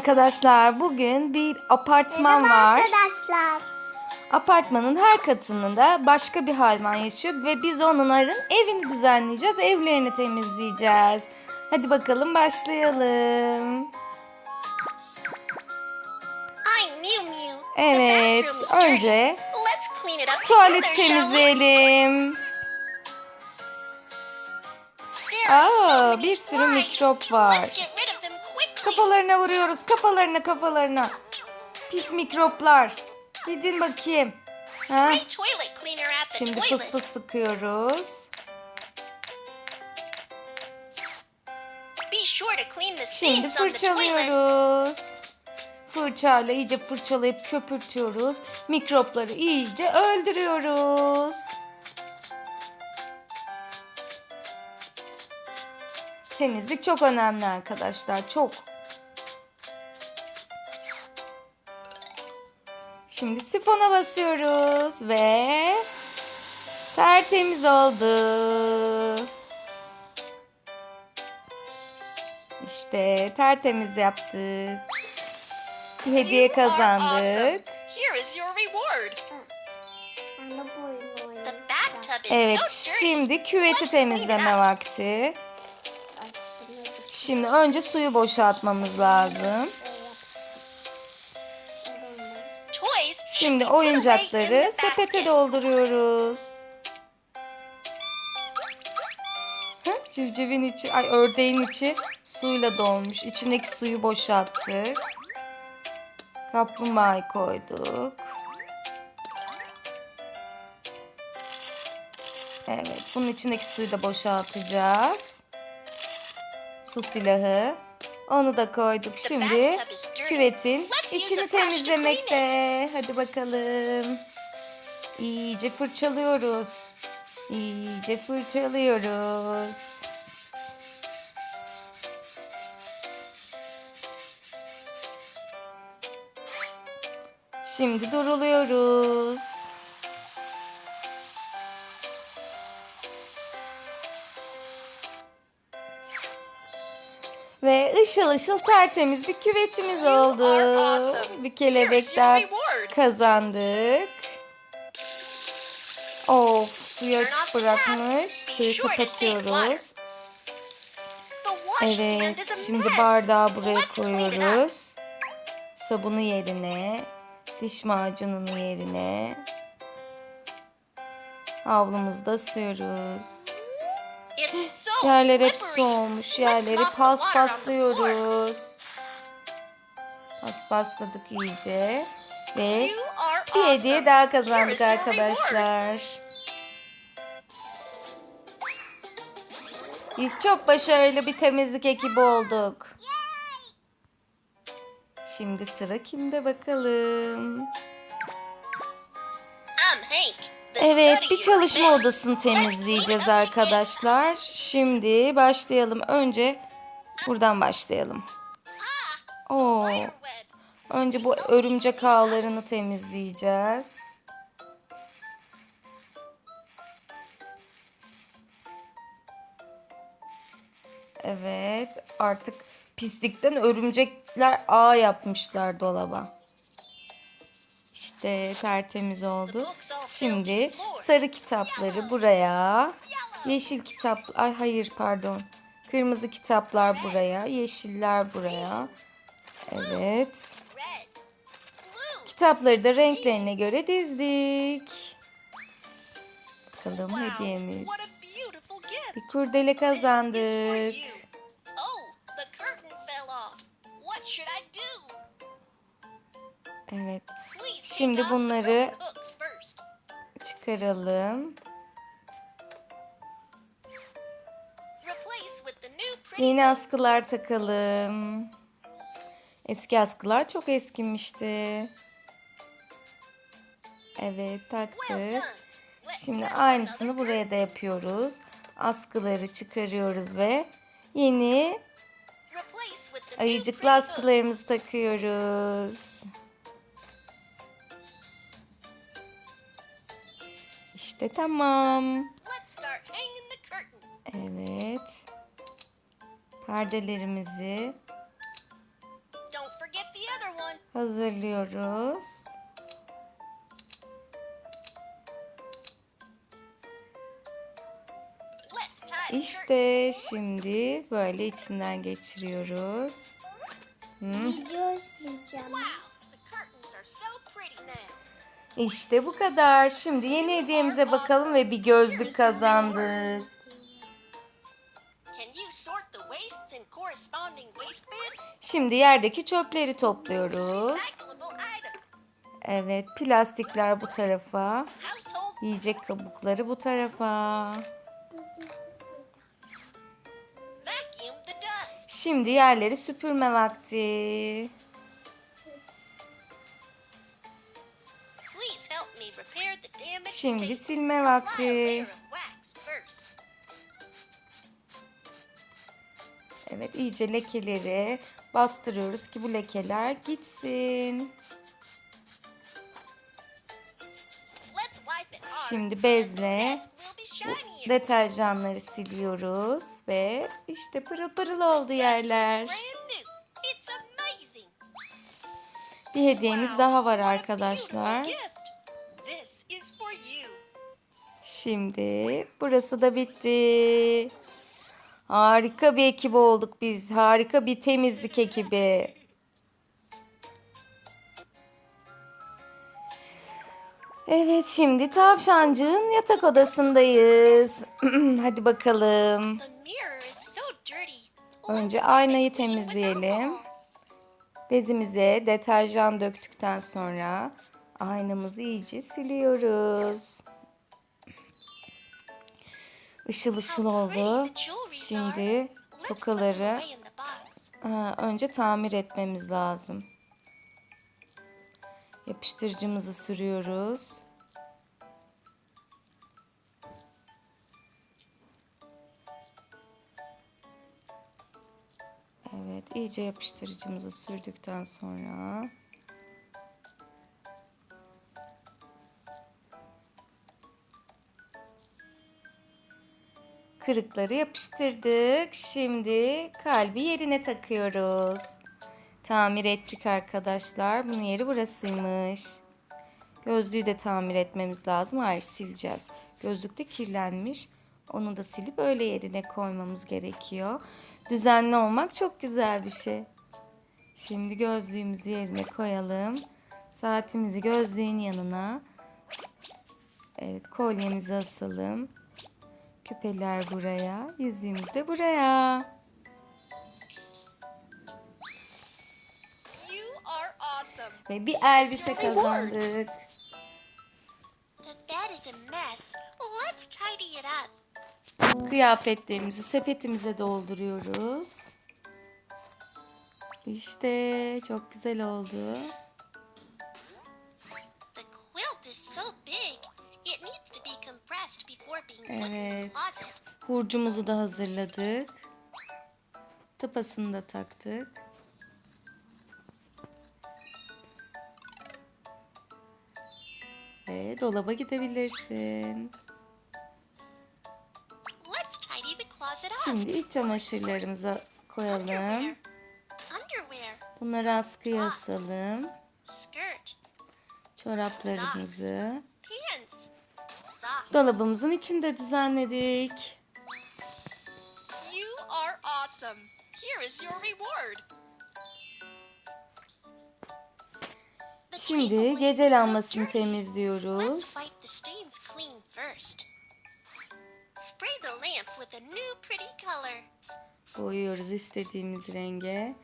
Arkadaşlar bugün bir apartman var. Arkadaşlar. Apartmanın her katında başka bir hayvan yaşıyor ve biz onların evini düzenleyeceğiz, evlerini temizleyeceğiz. Hadi bakalım başlayalım. Mew Mew. The Evet, dirty. önce Let's clean it up tuvaleti together, shall we? temizleyelim. There are so Aa, many bir sürü flies. mikrop var. Let's get Kafalarına vuruyoruz, kafalarına kafalarına. Pis mikroplar. Gidin bakayım. Ha? Şimdi fıs fıs sıkıyoruz. Şimdi fırçalıyoruz. Fırçayla iyice fırçalayıp köpürtüyoruz. Mikropları iyice öldürüyoruz. Temizlik çok önemli arkadaşlar. Çok. Şimdi sifona basıyoruz ve tertemiz oldu. İşte tertemiz yaptık. Bir hediye kazandık. Evet, şimdi küveti temizleme vakti. Şimdi önce suyu boşaltmamız lazım. Şimdi oyuncakları sepete dolduruyoruz. Hı, Civcivin içi, ay ördeğin içi suyla dolmuş. İçindeki suyu boşalttık. Kaplumbağayı koyduk. Evet, bunun içindeki suyu da boşaltacağız. Su silahı. Onu da koyduk. Şimdi küvetin içini temizlemekte. Hadi bakalım. İyice fırçalıyoruz. İyice fırçalıyoruz. Şimdi duruluyoruz. Ve ışıl ışıl tertemiz bir küvetimiz oldu. Bir Here's kelebek your daha reward. kazandık. Of suyu açık bırakmış. Suyu kapatıyoruz. Evet şimdi bardağı buraya koyuyoruz. Sabunu yerine. Diş macununu yerine. Havlumuzda asıyoruz. Yerler hep su olmuş. Yerleri paspaslıyoruz. Paspasladık iyice. Ve bir hediye daha kazandık arkadaşlar. Biz çok başarılı bir temizlik ekibi olduk. Şimdi sıra kimde bakalım. Evet bir çalışma odasını temizleyeceğiz arkadaşlar. Şimdi başlayalım. Önce buradan başlayalım. Oo, önce bu örümcek ağlarını temizleyeceğiz. Evet artık pislikten örümcekler ağ yapmışlar dolaba. İşte tertemiz oldu. Şimdi sarı kitapları buraya. Yeşil kitap ay hayır pardon. Kırmızı kitaplar buraya, yeşiller buraya. Evet. Kitapları da renklerine göre dizdik. Bakalım hediyemiz. Bir kurdele kazandık. Oh? Evet. Şimdi bunları çıkaralım. Yeni askılar takalım. Eski askılar çok eskimişti. Evet taktık. Şimdi aynısını buraya da yapıyoruz. Askıları çıkarıyoruz ve yeni ayıcıklı askılarımızı takıyoruz. İşte tamam. Evet. Perdelerimizi hazırlıyoruz. İşte şimdi böyle içinden geçiriyoruz. Hı. Video izleyeceğim. İşte bu kadar. Şimdi yeni hediyemize bakalım ve bir gözlük kazandık. Şimdi yerdeki çöpleri topluyoruz. Evet, plastikler bu tarafa, yiyecek kabukları bu tarafa. Şimdi yerleri süpürme vakti. Şimdi silme vakti. Evet, iyice lekeleri bastırıyoruz ki bu lekeler gitsin. Şimdi bezle deterjanları siliyoruz ve işte pırıl pırıl oldu yerler. Bir hediyemiz daha var arkadaşlar. Şimdi burası da bitti. Harika bir ekip olduk biz. Harika bir temizlik ekibi. Evet şimdi tavşancığın yatak odasındayız. Hadi bakalım. Önce aynayı temizleyelim. Bezimize deterjan döktükten sonra aynamızı iyice siliyoruz. Işıl pretty oldu. Şimdi tokaları ha, önce tamir etmemiz lazım. Yapıştırıcımızı sürüyoruz. Evet, iyice yapıştırıcımızı sürdükten sonra kırıkları yapıştırdık. Şimdi kalbi yerine takıyoruz. Tamir ettik arkadaşlar. Bunun yeri burasıymış. Gözlüğü de tamir etmemiz lazım. Hayır sileceğiz. Gözlük de kirlenmiş. Onu da silip öyle yerine koymamız gerekiyor. Düzenli olmak çok güzel bir şey. Şimdi gözlüğümüzü yerine koyalım. Saatimizi gözlüğün yanına. Evet kolyemizi asalım. Küpeler buraya. Yüzüğümüz de buraya. You are awesome. Ve bir elbise kazandık. Kıyafetlerimizi sepetimize dolduruyoruz. İşte çok güzel oldu. Closet. Hurcumuzu da hazırladık. Tıpasını da taktık. Ve dolaba gidebilirsin. Şimdi iç çamaşırlarımıza koyalım. Bunları askıya asalım. Çoraplarımızı dolabımızın içinde düzenledik. Awesome. Here is your reward. Şimdi gece lambasını temizliyoruz. Let's wipe the stains clean first. Spray the lamp with a new pretty color. Boyuyoruz istediğimiz renge.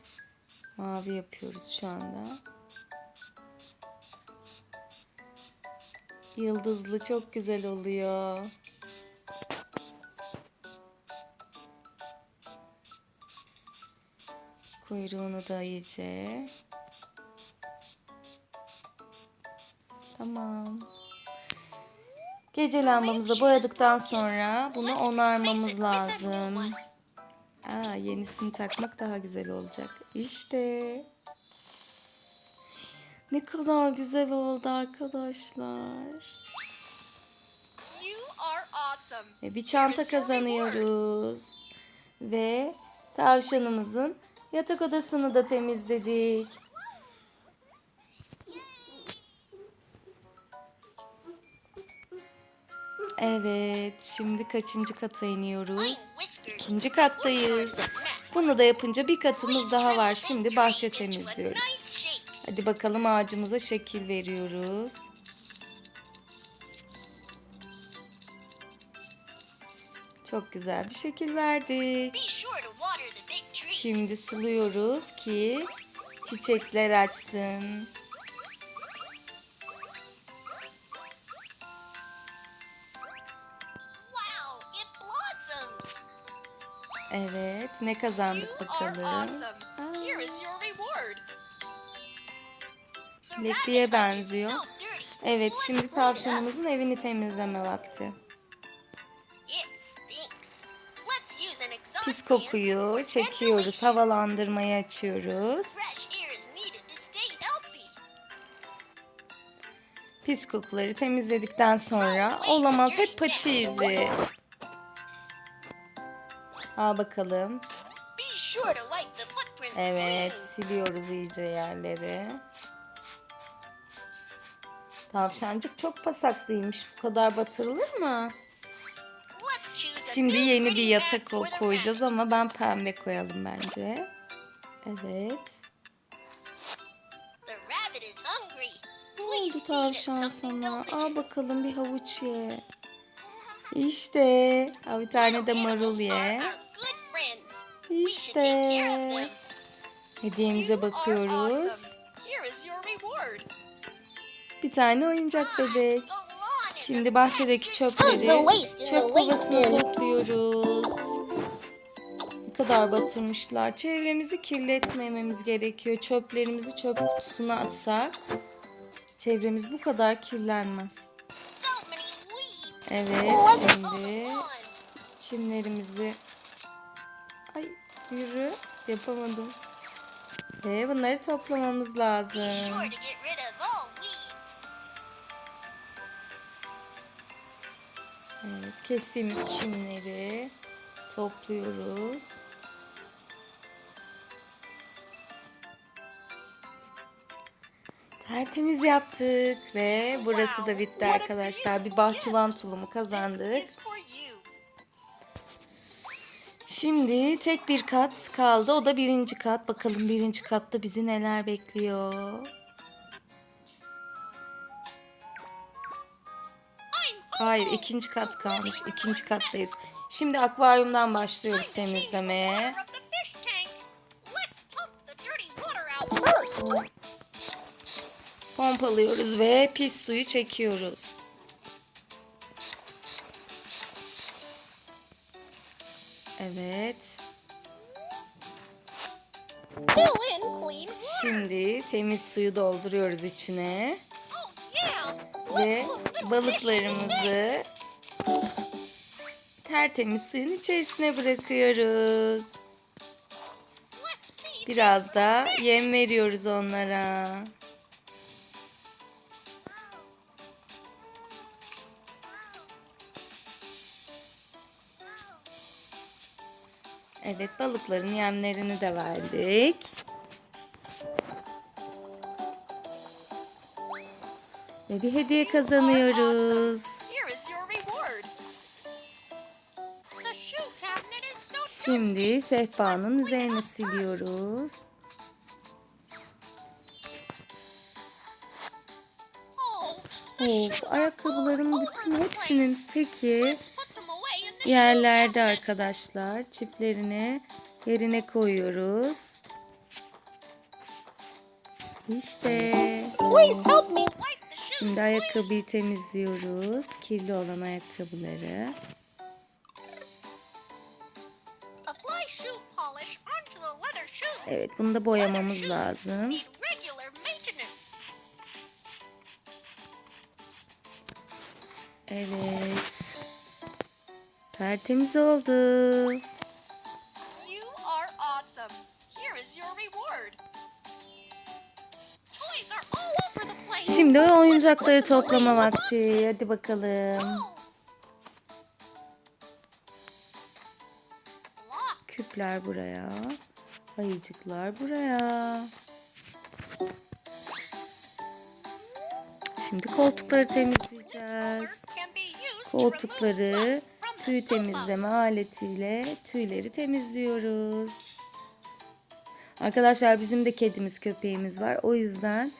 Mavi yapıyoruz şu anda. Yıldızlı çok güzel oluyor. Kuyruğunu da iyice. Tamam. Gece lambamızı boyadıktan sonra bunu onarmamız lazım. Aa, yenisini takmak daha güzel olacak. İşte. Ne kadar güzel oldu arkadaşlar. Ve bir çanta kazanıyoruz. Ve tavşanımızın Yatak odasını da temizledik. Evet, şimdi kaçıncı kata iniyoruz? İkinci kattayız. Bunu da yapınca bir katımız daha var. Şimdi bahçe temizliyoruz. Hadi bakalım ağacımıza şekil veriyoruz. Çok güzel bir şekil verdik. Şimdi suluyoruz ki çiçekler açsın. Evet, ne kazandık bakalım? is benziyor. Evet, şimdi tavşanımızın evini temizleme vakti. Pis kokuyu çekiyoruz, havalandırmayı açıyoruz. Pis kokuları temizledikten sonra olamaz hep pati izi. Al bakalım. Evet, siliyoruz iyice yerleri. Tavşancık çok pasaklıymış. Bu kadar batırılır mı? Şimdi yeni bir yatak koyacağız ama ben pembe koyalım bence. Evet. Ne oldu tavşan sana? Al bakalım bir havuç ye. İşte. Al bir tane de marul ye. İşte. Hediyemize bakıyoruz. Bir tane oyuncak bebek. Şimdi bahçedeki çöpleri çöp kovasına topluyoruz. Ne kadar batırmışlar. Çevremizi kirletmememiz gerekiyor. Çöplerimizi çöp kutusuna atsak çevremiz bu kadar kirlenmez. Evet the şimdi çimlerimizi ay yürü yapamadım. Ve bunları toplamamız lazım. Evet, kestiğimiz çimleri topluyoruz. Tertemiz yaptık ve burası da bitti arkadaşlar. Bir bahçıvan tulumu kazandık. Şimdi tek bir kat kaldı. O da birinci kat. Bakalım birinci katta bizi neler bekliyor. Hayır ikinci kat kalmış. İkinci kattayız. Şimdi akvaryumdan başlıyoruz temizlemeye. Pompalıyoruz ve pis suyu çekiyoruz. Evet. Şimdi temiz suyu dolduruyoruz içine. Ve balıklarımızı tertemiz suyun içerisine bırakıyoruz. Biraz da yem veriyoruz onlara. Evet balıkların yemlerini de verdik. Ve bir hediye kazanıyoruz. Şimdi sehpanın üzerine siliyoruz. Oh, Of, ayakkabıların bütün hepsinin teki yerlerde arkadaşlar. Çiftlerini yerine koyuyoruz. İşte. Please help me. Şimdi ayakkabıyı temizliyoruz. Kirli olan ayakkabıları. Evet bunu da boyamamız lazım. Evet. Tertemiz oldu. Şimdi oyuncakları toplama vakti. Hadi bakalım. Küpler buraya. Ayıcıklar buraya. Şimdi koltukları temizleyeceğiz. Koltukları tüy temizleme aletiyle tüyleri temizliyoruz. Arkadaşlar bizim de kedimiz köpeğimiz var. O yüzden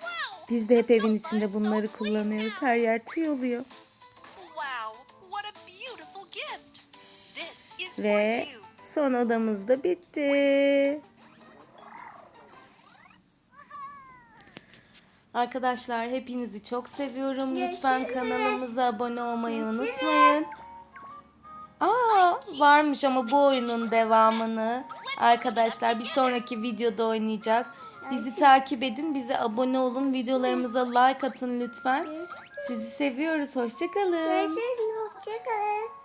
biz de hep evin içinde bunları kullanıyoruz. Her yer tüy oluyor. Ve son odamız da bitti. Arkadaşlar hepinizi çok seviyorum. Lütfen kanalımıza abone olmayı unutmayın. Aa varmış ama bu oyunun devamını arkadaşlar bir sonraki videoda oynayacağız. Bizi takip edin, bize abone olun, videolarımıza like atın lütfen. Sizi seviyoruz. Hoşçakalın. Görüşürüz. Hoşçakalın.